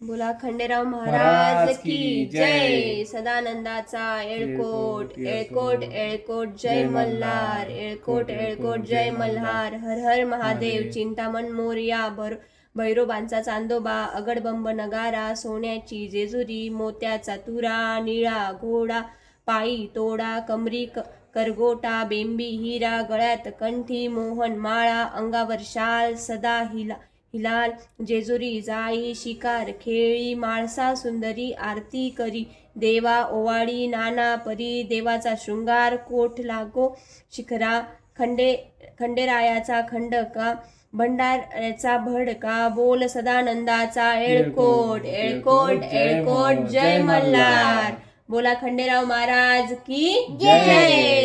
बोला खंडेराव महाराज की जय. सदानंदाचा येळकोट, येळकोट येळकोट जय मल्हार. येळकोट येळकोट जय मल्हार. हर हर महादेव. चिंतामण मोरया भर भैरोबांचा चांदोबा अगडबंब नगारा सोन्याची जेजुरी मोत्याचा तुरा निळा घोडा पायी तोडा कमरी करगोटा बेंबी हिरा गळ्यात कंठी मोहन माळा अंगावर शाल सदा हिला हिलाल जेजुरी जाई शिकार खेळी माळसा सुंदरी आरती करी देवा ओवाळी नाना परी देवाचा शृंगार कोठ लागो शिखरा खंडे खंडेरायाचा खंडका भंडाऱ्याचा भडका बोल सदानंदाचा एळकोट येळकोट येळकोट जय मल्हार बोला खंडेराव महाराज की जय. जय